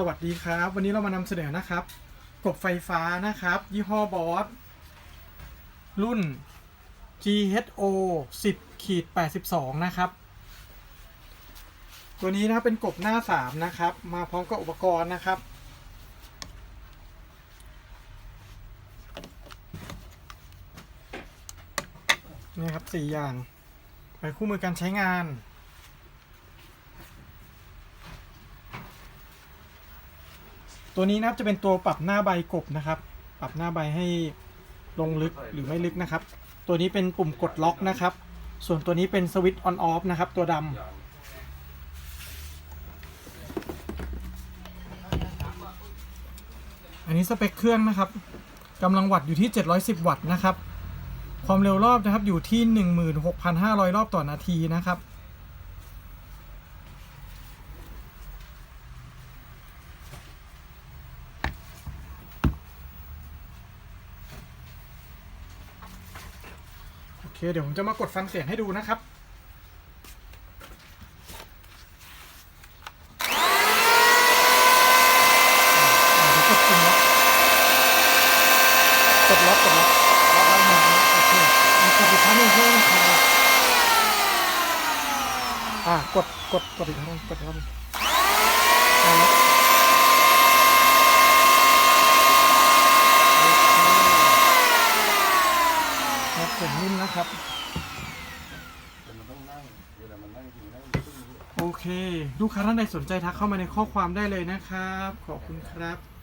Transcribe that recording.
สวัสดีครับ วันนี้เรามานำเสนอนะครับ กบไฟฟ้านะครับ ยี่ห้อบอสรุ่น GHO 10ขีด82 นะครับ ตัวนี้นะครับเป็นกบหน้า 3 นะครับ มาพร้อมกับอุปกรณ์นะครับ นี่ครับ 4 อย่าง ไปคู่มือการใช้งาน ตัวนี้นะครับจะเป็นตัวปรับหน้าใบกบนะครับ ปรับหน้าใบให้ลงลึกหรือไม่ลึกนะครับ ตัวนี้เป็นปุ่มกดล็อกนะครับ ส่วนตัวนี้เป็นสวิตช์ออนออฟนะครับ ตัวดำอันนี้สเปคเครื่องนะครับกำลังวัตต์อยู่ที่ 710 วัตต์นะครับ ความเร็วรอบนะครับอยู่ที่ 16,500 รอบต่อนาทีนะครับ เคเดี๋ยวผมจะมากดฟังเสียงให้ดูนะครับกดล็อกกดล็อกดล็อกแล้วมันโอเคมีกดอีกครั้งหนึ่งเพื่อนคลายอ่ากดกดกดอีกครั้งหนึ่งกดอีกครั้งหนึ่งอ่าแล้วโอเคครับเสียงนิ่มนะครับ แต่มันต้องนั่งเวลามั นนั่งจริงนั่งตึ้งโอเค ลูกค้าท่านใดสนใจทักเข้ามาในข้อความได้เลยนะครับ ขอบคุณครับ